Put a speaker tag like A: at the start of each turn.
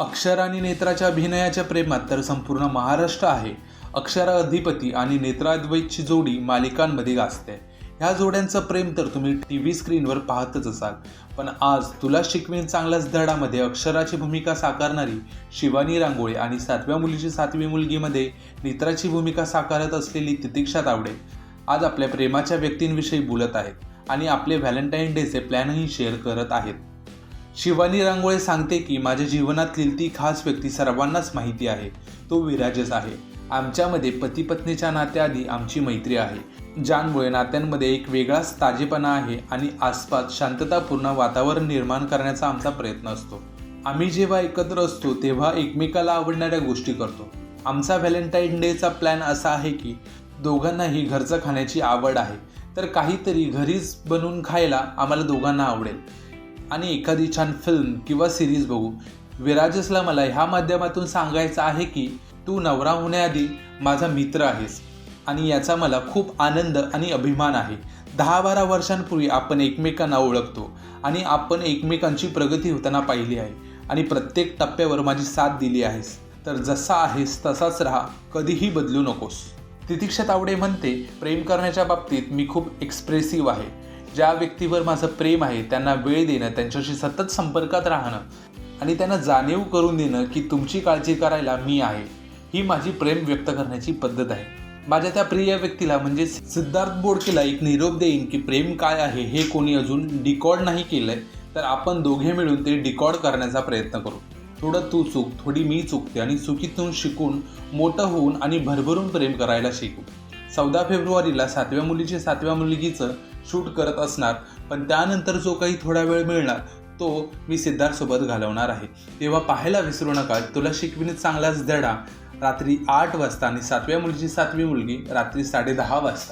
A: अक्षर आणि नेत्राच्या अभिनयाच्या प्रेमात तर संपूर्ण महाराष्ट्र आहे. अक्षरा अधिपती आणि नेत्राद्वैतची जोडी मालिकांमध्ये गाजते. ह्या जोड्यांचं प्रेम तर तुम्ही टी व्ही स्क्रीनवर पाहतच असाल. पण आज तुला शिकवेन चांगल्याच धडामध्ये अक्षराची भूमिका साकारणारी शिवानी रांगोळे आणि सातव्या मुलीची सातवी मुलगीमध्ये नेत्राची भूमिका साकारत असलेली तितिक्षा तावडे आज आपल्या प्रेमाच्या व्यक्तींविषयी बोलत आहेत आणि आपले व्हॅलेंटाईन डेचे प्लॅनही शेअर करत आहेत. शिवानी रांगोळे सांगते की माझ्या जीवनातील ती खास व्यक्ती सर्वांनाच माहिती आहे. तो विराजच आहे. आमच्यामध्ये पती पत्नीच्या नात्याआधी आमची मैत्री आहे. ज्यामुळे नात्यांमध्ये एक वेगळाच ताजेपणा आहे आणि आसपास शांततापूर्ण वातावरण निर्माण करण्याचा आमचा प्रयत्न असतो. आम्ही जेव्हा एकत्र असतो तेव्हा एकमेकाला आवडणाऱ्या गोष्टी करतो. आमचा व्हॅलेंटाईन डेचा प्लॅन असा आहे की दोघांनाही घरचं खाण्याची आवड आहे. तर काहीतरी घरीच बनवून खायला आम्हाला दोघांना आवडेल. आणि एखादी छान फिल्म किंवा सिरीज बघू. विराजसला मला ह्या माध्यमातून सांगायचं आहे की तू नवरा होण्याआधी माझा मित्र आहेस. आणि याचा मला खूप आनंद आणि अभिमान आहे. दहा बारा वर्षांपूर्वी आपण एकमेकांना ओळखतो आणि आपण एकमेकांची प्रगती होताना पाहिली आहे. आणि प्रत्येक टप्प्यावर माझी साथ दिली आहेस. तर जसा आहेस तसाच राहा. कधीही बदलू नकोस. तितिक्षा तावडे म्हणते प्रेम करण्याच्या बाबतीत मी खूप एक्सप्रेसिव्ह आहे. ज्या व्यक्तीवर माझं प्रेम आहे त्यांना वेळ देणं त्यांच्याशी सतत संपर्कात राहणं आणि त्यांना जाणीव करून देणं की तुमची काळजी करायला मी आहे ही माझी प्रेम व्यक्त करण्याची पद्धत आहे. माझ्या त्या प्रिय व्यक्तीला म्हणजे सिद्धार्थ बोडकेला एक निरोप देईन की प्रेम काय आहे हे कोणी अजून डिकॉर्ड नाही केलंय तर आपण दोघे मिळून ते डिकॉर्ड करण्याचा प्रयत्न करू. थोडं तू चूक थोडी मी चुकते आणि चुकीतून शिकून मोठं होऊन आणि भरभरून प्रेम करायला शिकू. चौदा फेब्रुवारीला सातव्या मुलीचे सातव्या मुलगीचं शूट करत असणार पण त्यानंतर जो काही थोडा वेळ मिळणार तो मी सिद्धार्थसोबत घालवणार आहे. तेव्हा पाहायला विसरू नका तुला शिकविणीत चांगलाच धडा. रात्री आठ वाजता आणि सातव्या मुलीची सातवी मुलगी रात्री साडेदहा वाजता.